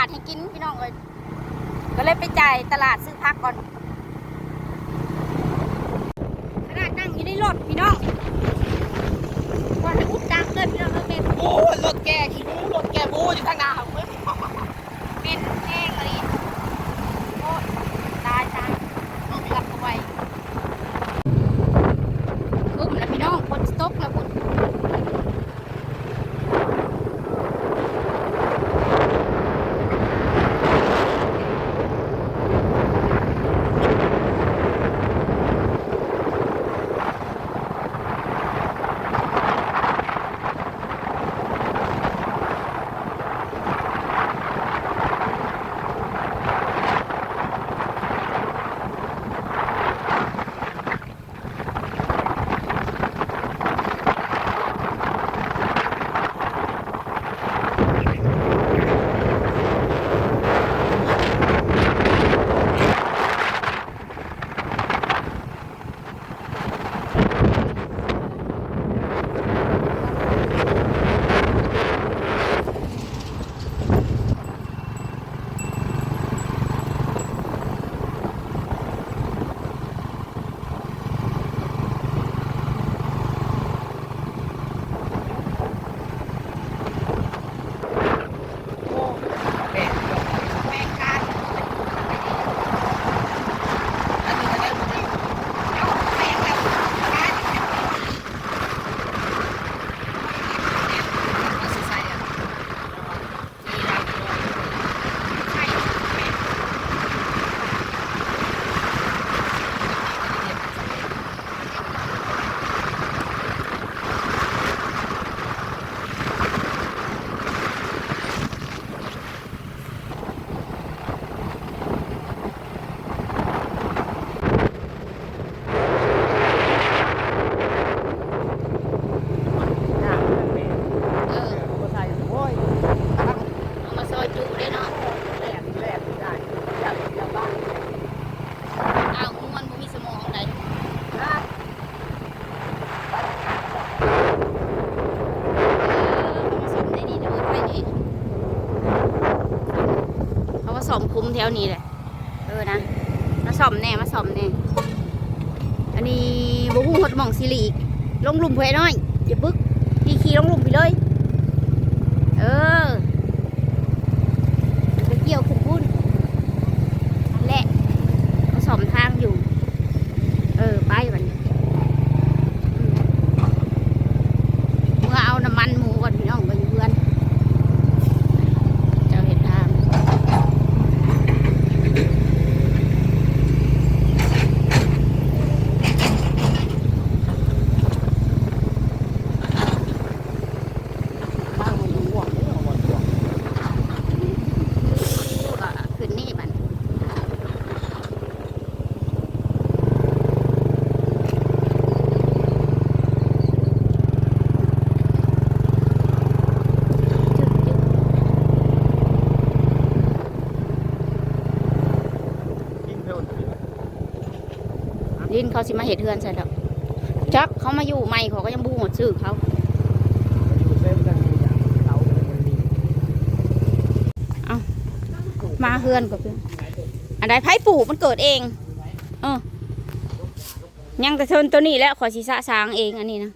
าดให้กินพี่น้องเลยก็เลยไปจ่ายตลาดซื้อพักก่อน ถวนี้แหละ เออนะ มาสอมแน่ มาสอมแน่ อันนี้บุ้งหดหม่องซิริลงลุมเพื่น้อย ลิ้นเขาสิมาเห็ดเทือนใส่แล้วชักเขามาอยู่ใหม่เขาก็ยังบูหมดซื้อเขาเอามาเฮือนกับเพื่อนอันใดไผ่ปู่มันเกิดเอง เออ ยังแต่ชนตัวนี้แล้วขอศีรษะสางเองอันนี้นะ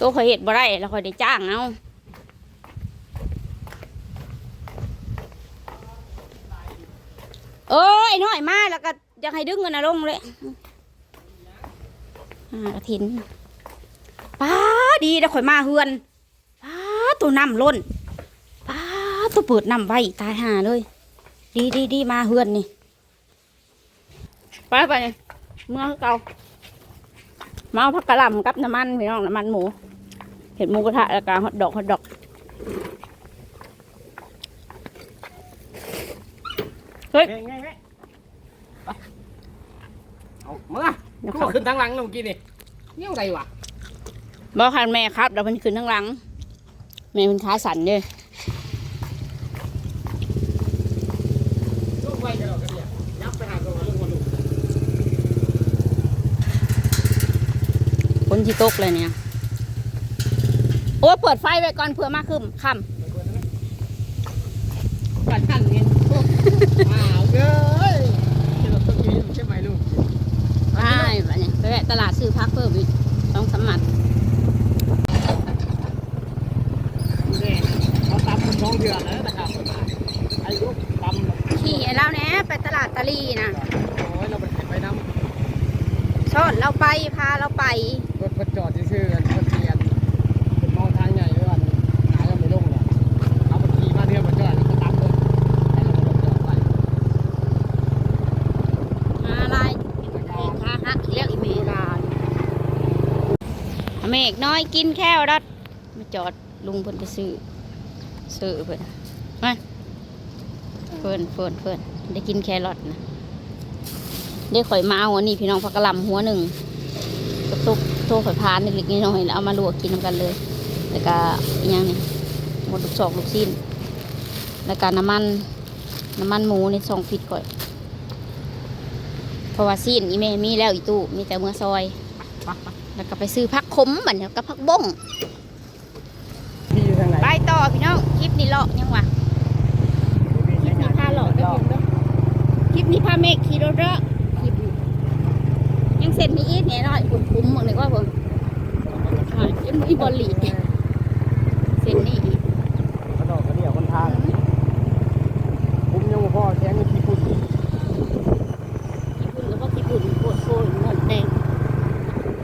ตัวขอยเห็ดบ่ได้แล้วขอยได้จ้างเอาเออไอ้น้อยมาแล้วก็ อยากให้ดึงเงินนะลงเลยกระถินป้าดีนะข่อยมาเฮือนป้าตัวน้ำล้นป้าตัวเปิดน้ำไว้ตายหาเลย ดีดีดีมาเฮือนนี่ไปไปเนี่ยเมื่อเก่ามาเอาผักกระหล่ำกับน้ำมันพี่น้องน้ำมันหมูเห็ดหมูกระทะแล้วก็ฮอทดอกฮอทดอกเฮ้ย เอามาเดี๋ยวกูเขาขึ้นทางหลังเมื่อกี้นี่นี่ยังไงวะบอกคันแม่ครับเดี๋ยวมันขึ้นทั้งหลังแม่มันขาสั่นเลยลูกไว้กันหรอกกันเนี่ยยับไปหาตัวลูกมาดูฝนที่ตกเลยเนี่ย โอ้ยเปิดไฟไว้ก่อนเผื่อมาคืมค่กันทันเงินว้าวเอ้ยเจอตัวนี้ใช่ไหมลูกำไปไปเนี่ยไปแวะตลาดซื้อพักเพิ่มอีกต้องสมัครนี่เขาตำมันท้องเดือนแล้วนะครับอายุตำแบบขี่ให้เราเนี่ยไปตลาดตะลีนะโอ้ยเราไปไปน้ชอนเราไปพาเราไปำรถรถจอดซื่อๆกันรถเทียนเป็นมองทางใหญ่ด้วยกันหายังไม่ลงเลยเอาไปขี่มาเที่ยวมาจอดแล้วก็ตามรถให้เรารถจอดไป อะไรเอกขาหักอีกแล้วอีเมลาอ เมกน้อยกินแค่รถมาจอดลุงเพิ่นไปซื้อซื้อเพิ่นมาเพิ่นเพิ่นเพิ่นได้กินแครอทนะได้ข่อยมาเอาอันนี้พี่น้องผักกะหล่ำหัวหนึ่งกระตุกโทข่อยพานเล็กๆน้อยๆแล้วเอามาลวกกินกันเลย แล้วก็อย่างนี่หมดลูกศอกลูกชิ้น แล้วก็น้ำมันน้ำมันหมูในซองฟิตก่อยเพราะว่าซีนอีเมมีแล้วอีตู้มีแต่เมื่อซอย แล้วก็ไปซื้อผักขมบัดเนี้ยกับผักบ้งพี่อยู่ทางไหนไปต่อพี่น้องคลิปนี้เลาะยังวะคลิปนี้พาหลอกเด้อพี่น้องคลิปนี้พาเมฆขี่รถเด้อคลิปนี้ยังเสร็จมีอีกแน่นอนผมคุ้มหมดเลยว่าผมอ่ายังมีบอลลีเสร็จนี่อีก กระโดดกระเดี่ยวคนทางคุ้มยังบ่พ่อแข้งมีขี้ฝุ่น ญี่ปุ่นแล้วก็ญี่ปุ่นปวดโซ่หมดแดง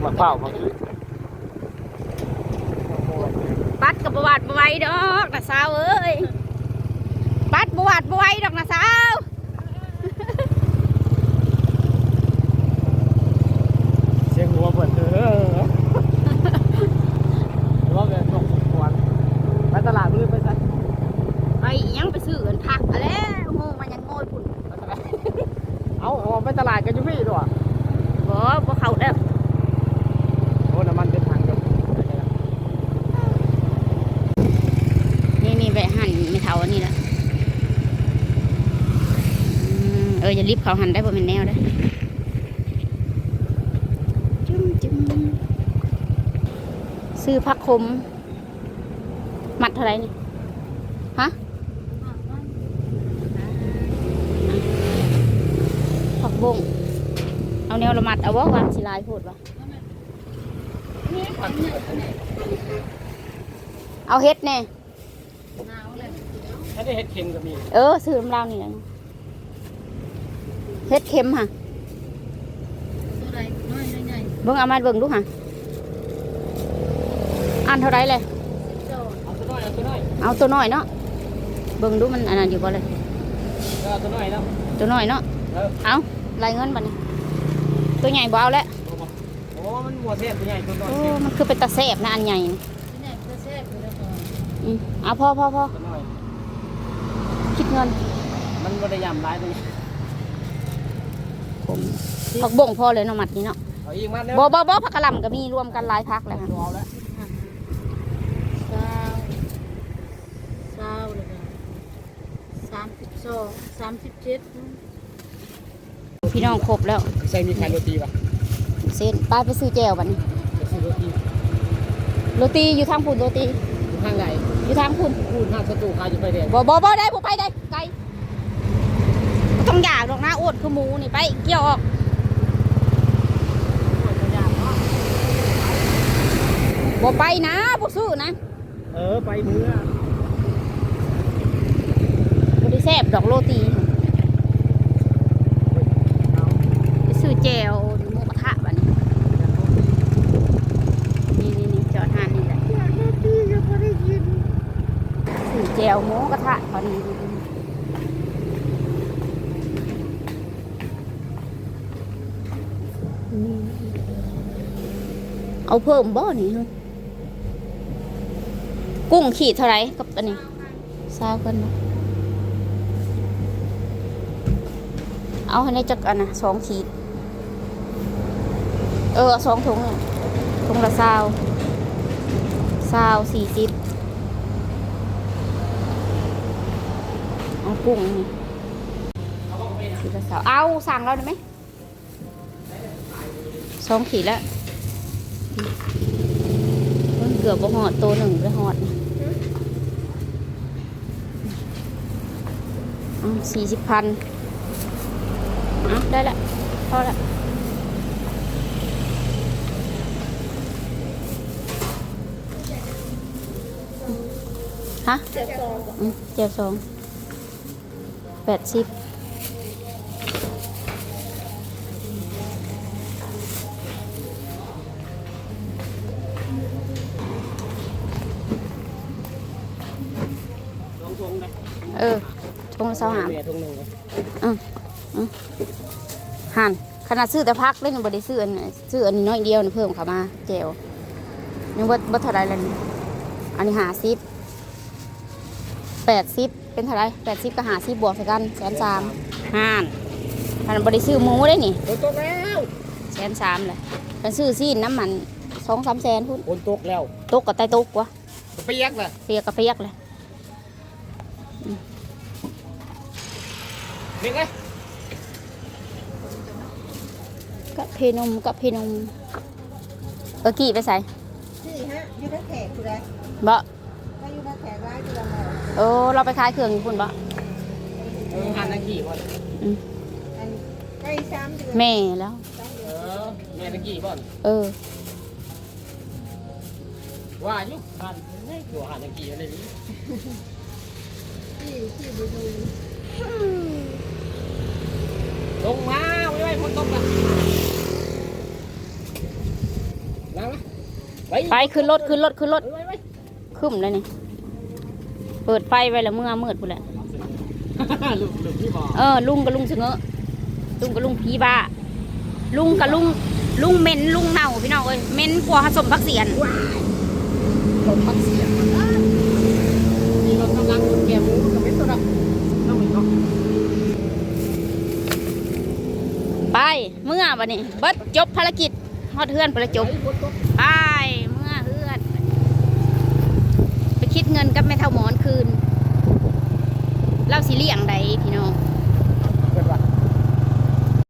มา เปล่ามาคือปัดกับประวัติบไหวดอกนะสาวเอ้ยปัดประวัติบไหวดอกนะสาว เสียงหัวเปิดเออว่าแบบตกสวนไปตลาดมืดไปซะ ไปยังไปซื้อเงินผักอะแล้วโมมันยังโง่พุ่น เอาเอาไปตลาดกันอยู่พี่ด้วย บ่บ่เข้าเด้อ โอ้น้ำมันเป็นทางเดียว นี่นี่ไปหั่นไม่เท่าอันนี้ละอื มเอออย่ารีบเขาหั่นได้บ่เป็นแนวได้อจุ่มจุ่มซื้อผักขมมัดเท่าไหรนี่ฮะผักบงเอาแนวละมัดเอาว่าวันสิลายพูดวะเอาเฮ็ดแน่ถ้าได้เห็ดเค็มก็มี เออซื้อน้ำลาวนี่แหละ เฮ็ดเค็มค่ะเบิ่งเอามาเบิ่งดูค่ะอันเท่าไรเลยเอาตัวน้อยเอาตัวน้อยเอาตัวน้อยเนาะเบิ่งดูมันอันนั้นอยู่บ่เลยเอาตัวน้อยแล้วตัวน้อยเนาะเออเอารายเงินบัดนี้ตัวใหญ่บ่เอาแล้วโอ้มันหัวเทพตัวใหญ่ตัวน้อยโอ้มันคือเป็นตะแสบนะอันใหญ่นี่อืมเอาพอพอพอตัวน้อยคิดเงิน มันบ่ได้ยำร้ายตัวนี้ ผมผักบ่งพอเลยเนาะมัดนี้เนาะเอาอีกมาเด้อบ่บ่บ่ผักกะหล่ำก็มีรวมกันหลายพักแล้วค่ะเอาแล้วเศร้าเศร้าเลยค่ะสามสิบสองสามสิบเจ็ดพี่น้องครบแล้ว ใส่มีขายโรตีป่ะเส้นไปไปซื้อแจวบัดนี้จะซื้อโรตีโรตีอยู่ทางพุ่นโรตีอยู่ข้างไหนอยู่ทางพุ่นพูดหน้าสตูขายอยู่ไฟแดงบ่บ่บ่ได้บ่ไปได้ไกลบ่ ต้องอยากดอกนะอดคือหมูนี่ไปเกี่ยวออกบ่ไปนะบ่ซื้อนะ เออไปมือบ่ได้แซ่บดอกโรตีไปซื้อแจวหมูกระทะบัดนี้นี่นี่นี่จอดหานนี่แหละอยากโรตีก็ไม่ได้กินซื้อแจวหมูกระทะพอดี เอาเพิ่มบ่นี่กุ้งขีดเท่าไรกับอันนี้ซาวกันเนาะเอาให้ได้จักอันนะสองขีด เออสองถุงถุงละซาวซาวสี่สิบเอากุ้งนี่ขีดละสาวเอาสั่งเราได้ไหมสองขีดแล้ว มันเกือบบ่หอดตัวหนึ่งไปหอดนะสี่สิบพันอะได้ละพอละฮะเจ็ดสองอืมเจ็ดสองแปดสิบเออ ทงละเสาหามเมียทุ่งหนึ่งหันขนาดซื้อแต่พักเล่นบได้ซื้ออันนี้ซื้ออันนี้น้อยเดียวนี่เพิ่มเข้ามาเจลนี่ว่าว่าเท่าไรแล้วนี่อันนี้หาซิปแปดซิปเป็นเท่าไรแปดซิปกับหาซิปบวกใส่กันแสนสามห่านขนาดบได้ซื้อหมูได้นี่ฝนตกแล้วแสนสามเลยกันซื้อซีนน้ำมันสองสามแสนพุ่นฝนตกแล้วตกกับใต้ตกวะเปียกเลยเปียกกับเปียกเลย เปียกเลยกับเพนมกับเพนมเออกี่ไปใส่สี่ฮะอยู่ในแขกคือไรบ่ถ้าอยู่ในแขกร้ายคือเราโอ้เราไปขายเครื่องอยู่พุ่นบ่เออหันนากี่ก่อนอันใกล้ซ้ำเดือนแม่แล้ว เออแม่นากี่ก่อนเออ ว่าอยุคหันไม่ตัวหันนากี่อะไรนี่ที่ที่ดูดู ลงมาไม่ไหวฝนตกละนั่งนะไปไปขึ้นรถขึ้นรถขึ้นรถไปไปขึ้นเลยนี่ เปิดไฟไว้แล้วเมื่อมืดพุ่นแหละลูกลูกพี่บอกเออ ลุงกับลุงเสงอลุงกับลุงผีบ้า ลุงกับลุงลุงเหม็นลุงเน่าพี่น้องเอ้ยเหม็นกว่าผสมพักเสียนผมพักเสียงมีรถกำลังแกหมูกับเป็นตัวดำต้องมีเนาะ ไปเมื่อวันนี้เบิดจบภารกิจฮอดเฮือนประจบไปเมื่อเฮือน ไปคิดเงินกับแม่เท่าหมอนคืนเล่าสิเลี่ยงใดพี่น้อง